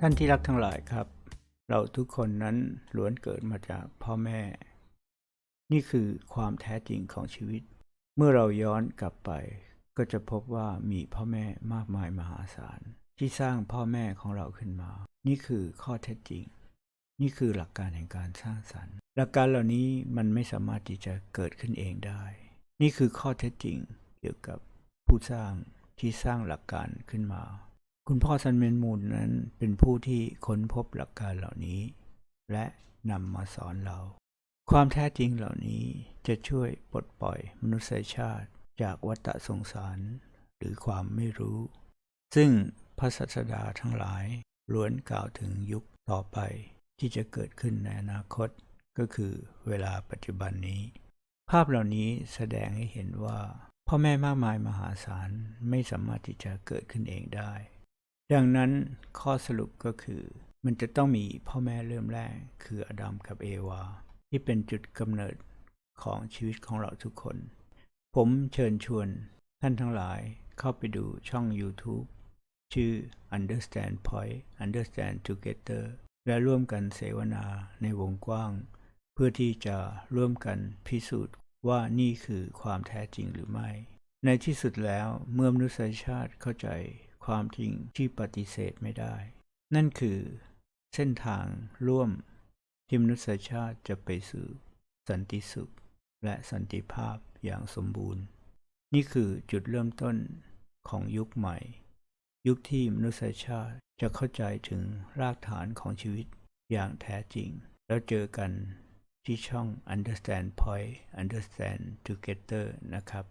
ท่านที่รักทั้งหลายครับ เราทุกคนนั้นล้วนเกิดมาจากพ่อแม่ นี่คือความแท้จริงของชีวิต เมื่อเราย้อนกลับไป ก็จะพบว่ามีพ่อแม่มากมายมหาศาล ที่สร้างพ่อแม่ของเราขึ้นมา นี่คือข้อเท็จจริง นี่คือหลักการแห่งการสร้างสรรค์ หลักการเหล่านี้มันไม่สามารถที่จะเกิดขึ้นเองได้ นี่คือข้อเท็จจริงเกี่ยวกับผู้สร้างที่สร้างหลักการขึ้นมา คุณพ่อซันเมนมูนนั้นเป็นผู้ที่ค้นพบหลักการเหล่านี้ และนำมาสอนเรา ความแท้จริงเหล่านี้จะช่วยปลดปล่อยมนุษยชาติจากวัฏสงสาร หรือความไม่รู้ ซึ่งพระศาสดาทั้งหลายล้วนกล่าวถึงยุคต่อไปที่จะเกิดขึ้นในอนาคตก็คือเวลาปัจจุบันนี้ ภาพเหล่านี้แสดงให้เห็นว่าพ่อแม่มากมายมหาศาลไม่สามารถที่จะเกิดขึ้นเองได้ ดังนั้นข้อสรุปก็คือ มันจะต้องมีพ่อแม่เริ่มแรก คืออดัมกับเอวา ที่เป็นจุดกำเนิดของชีวิตของเราทุกคน ผมเชิญชวนท่านทั้งหลายเข้าไปดูช่อง YouTube ชื่อ Understand Point Understand Together และร่วมกันเสวนาในวงกว้าง เพื่อที่จะร่วมกันพิสูจน์ว่านี่คือความแท้จริงหรือไม่ ในที่สุดแล้วเมื่อมนุษยชาติเข้าใจ ความจริงที่ปฏิเสธไม่ได้ นั่นคือเส้นทางร่วมที่มนุษยชาติจะไปสู่สันติสุข และสันติภาพอย่างสมบูรณ์ นี่คือจุดเริ่มต้นของยุคใหม่ ยุคที่มนุษยชาติจะเข้าใจถึงรากฐานของชีวิตอย่างแท้จริง แล้วเจอกันที่ช่อง Understand Point Understand Together นะครับ